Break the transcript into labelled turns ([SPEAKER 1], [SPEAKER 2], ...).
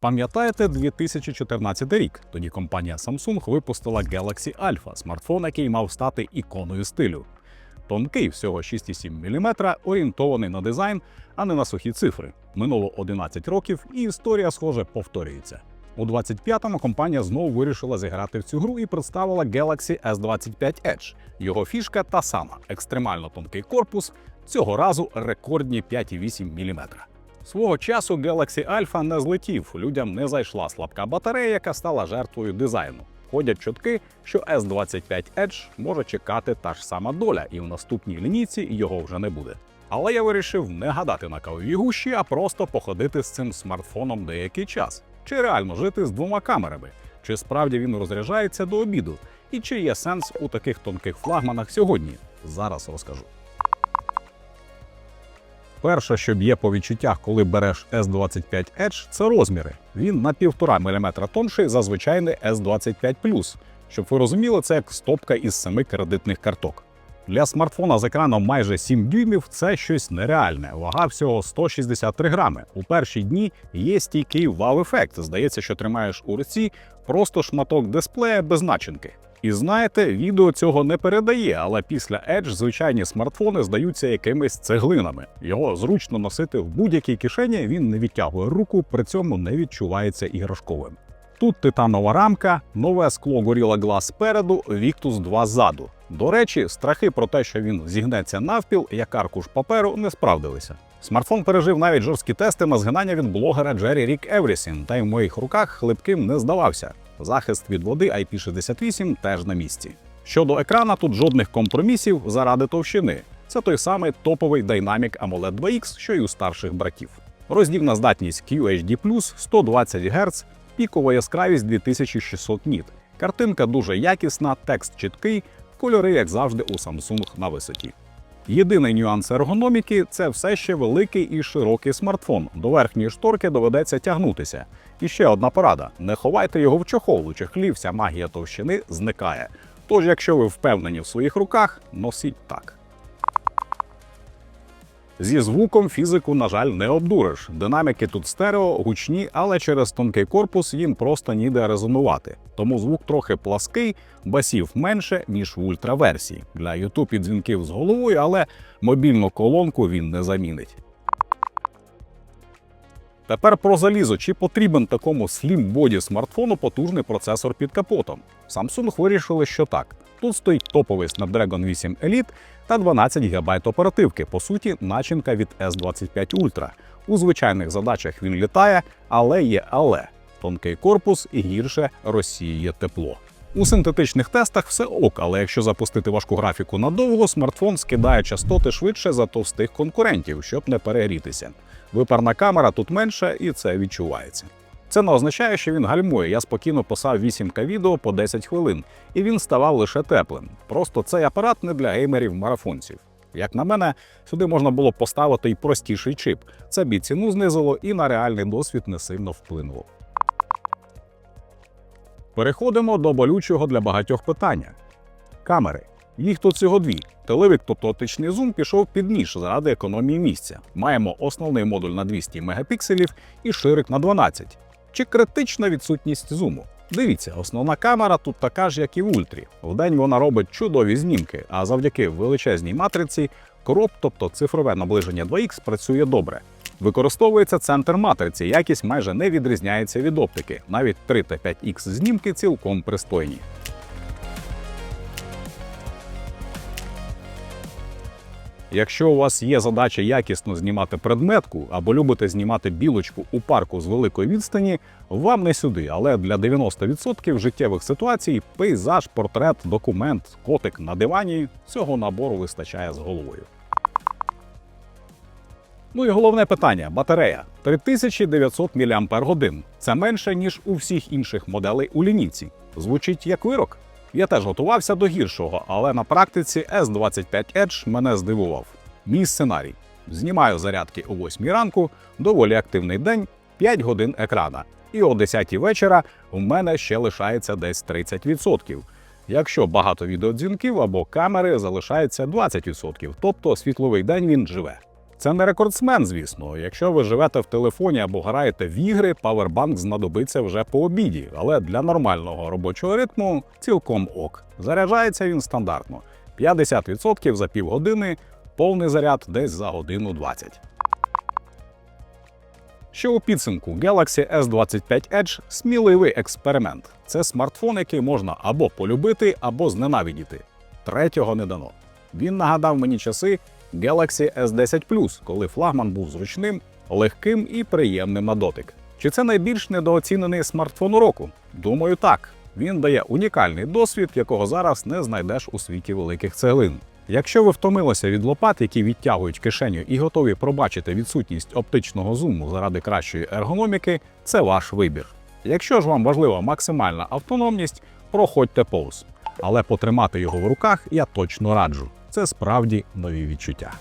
[SPEAKER 1] Пам'ятаєте 2014 рік? Тоді компанія Samsung випустила Galaxy Alpha, смартфон, який мав стати іконою стилю. Тонкий, всього 6,7 мм, орієнтований на дизайн, а не на сухі цифри. Минуло 11 років, і історія, схоже, повторюється. У 25-му компанія знову вирішила зіграти в цю гру і представила Galaxy S25 Edge. Його фішка та сама екстремально тонкий корпус, цього разу рекордні 5,8 мм. Свого часу Galaxy Alpha не злетів, людям не зайшла слабка батарея, яка стала жертвою дизайну. Ходять чутки, що S25 Edge може чекати та ж сама доля, і в наступній лінійці його вже не буде. Але я вирішив не гадати на кавовій гущі, а просто походити з цим смартфоном деякий час. Чи реально жити з двома камерами? Чи справді він розряджається до обіду? І чи є сенс у таких тонких флагманах сьогодні? Зараз розкажу. Перше, що б'є по відчуттях, коли береш S25 Edge, це розміри. Він на 1,5 мм тонший за звичайний S25 Щоб ви розуміли, це як стопка із семи кредитних карток. Для смартфона з екраном майже 7 дюймів це щось нереальне. Вага всього 163 грами. У перші дні є стійкий вау-ефект. Здається, що тримаєш у руці просто шматок дисплея без начинки. І знаєте, відео цього не передає, але після Edge звичайні смартфони здаються якимись цеглинами. Його зручно носити в будь-якій кишені, він не відтягує руку, при цьому не відчувається іграшковим. Тут титанова рамка, нове скло Gorilla Glass спереду, Victus 2 ззаду. До речі, страхи про те, що він зігнеться навпіл, як аркуш паперу, не справдилися. Смартфон пережив навіть жорсткі тести на згинання від блогера Джері Рік Еврісін, та й в моїх руках хлипким не здавався. Захист від води IP68 теж на місці. Щодо екрана, тут жодних компромісів заради товщини. Це той самий топовий Dynamic AMOLED 2X, що й у старших братів. Роздільна здатність QHD+, 120 Гц, пікова яскравість 2600 ніт. Картинка дуже якісна, текст чіткий, кольори, як завжди, у Samsung на висоті. Єдиний нюанс ергономіки це все ще великий і широкий смартфон. До верхньої шторки доведеться тягнутися. І ще одна порада: не ховайте його в чохол, у чехлі вся магія товщини зникає. Тож, якщо ви впевнені в своїх руках, носіть так. Зі звуком фізику, на жаль, не обдуриш. Динаміки тут стерео, гучні, але через тонкий корпус їм просто ніде резонувати. Тому звук трохи плаский, басів менше, ніж в ультраверсії. Для YouTube і дзвінків з головою, але мобільну колонку він не замінить. Тепер про залізо. Чи потрібен такому слім-боді смартфону потужний процесор під капотом? Samsung вирішили, що так. Тут стоїть топовий Snapdragon 8 Elite та 12 ГБ оперативки. По суті, начинка від S25 Ultra. У звичайних задачах він літає, але є але. Тонкий корпус і гірше розсіює тепло. У синтетичних тестах все ок, але якщо запустити важку графіку надовго, смартфон скидає частоти швидше за товстих конкурентів, щоб не перегрітися. Випарна камера тут менша, і це відчувається. Це не означає, що він гальмує. Я спокійно писав 8К відео по 10 хвилин, і він ставав лише теплим. Просто цей апарат не для геймерів-марафонців. Як на мене, сюди можна було поставити й простіший чип. Це б ціну знизило і на реальний досвід не сильно вплинуло. Переходимо до болючого для багатьох питання: камери. Їх тут всього дві. Телевик, тобто оптичний зум, пішов під ніж заради економії місця. Маємо основний модуль на 200 мегапікселів і ширик на 12. Чи критична відсутність зуму? Дивіться, основна камера тут така ж, як і в ультрі. Вдень вона робить чудові знімки, а завдяки величезній матриці кроп, тобто цифрове наближення 2х, працює добре. Використовується центр матриці, якість майже не відрізняється від оптики. Навіть 3 та 5х знімки цілком пристойні. Якщо у вас є задача якісно знімати предметку або любите знімати білочку у парку з великої відстані, вам не сюди, але для 90% життєвих ситуацій пейзаж, портрет, документ, котик на дивані цього набору вистачає з головою. Ну і головне питання: батарея 3900 мАч. Це менше ніж у всіх інших моделей у лінійці. Звучить як вирок. Я теж готувався до гіршого, але на практиці S25 Edge мене здивував. Мій сценарій: знімаю зарядки о 8 ранку, доволі активний день, 5 годин екрана. І о 10 вечора у мене ще лишається десь 30%. Якщо багато відеодзвінків або камери, залишається 20%, тобто світловий день він живе. Це не рекордсмен, звісно. Якщо ви живете в телефоні або граєте в ігри, павербанк знадобиться вже по обіді, але для нормального робочого ритму цілком ок. Заряджається він стандартно: 50% за півгодини, повний заряд десь за годину 20. Що у підсумку Galaxy S25 Edge сміливий експеримент. Це смартфон, який можна або полюбити, або зненавидіти. Третього не дано. Він нагадав мені часи Galaxy S10 Plus, коли флагман був зручним, легким і приємним на дотик. Чи це найбільш недооцінений смартфон року? Думаю, так. Він дає унікальний досвід, якого зараз не знайдеш у світі великих цеглин. Якщо ви втомилися від лопат, які відтягують кишеню і готові пробачити відсутність оптичного зуму заради кращої ергономіки, це ваш вибір. Якщо ж вам важлива максимальна автономність, проходьте повз. Але потримати його в руках я точно раджу. Це справді нові відчуття.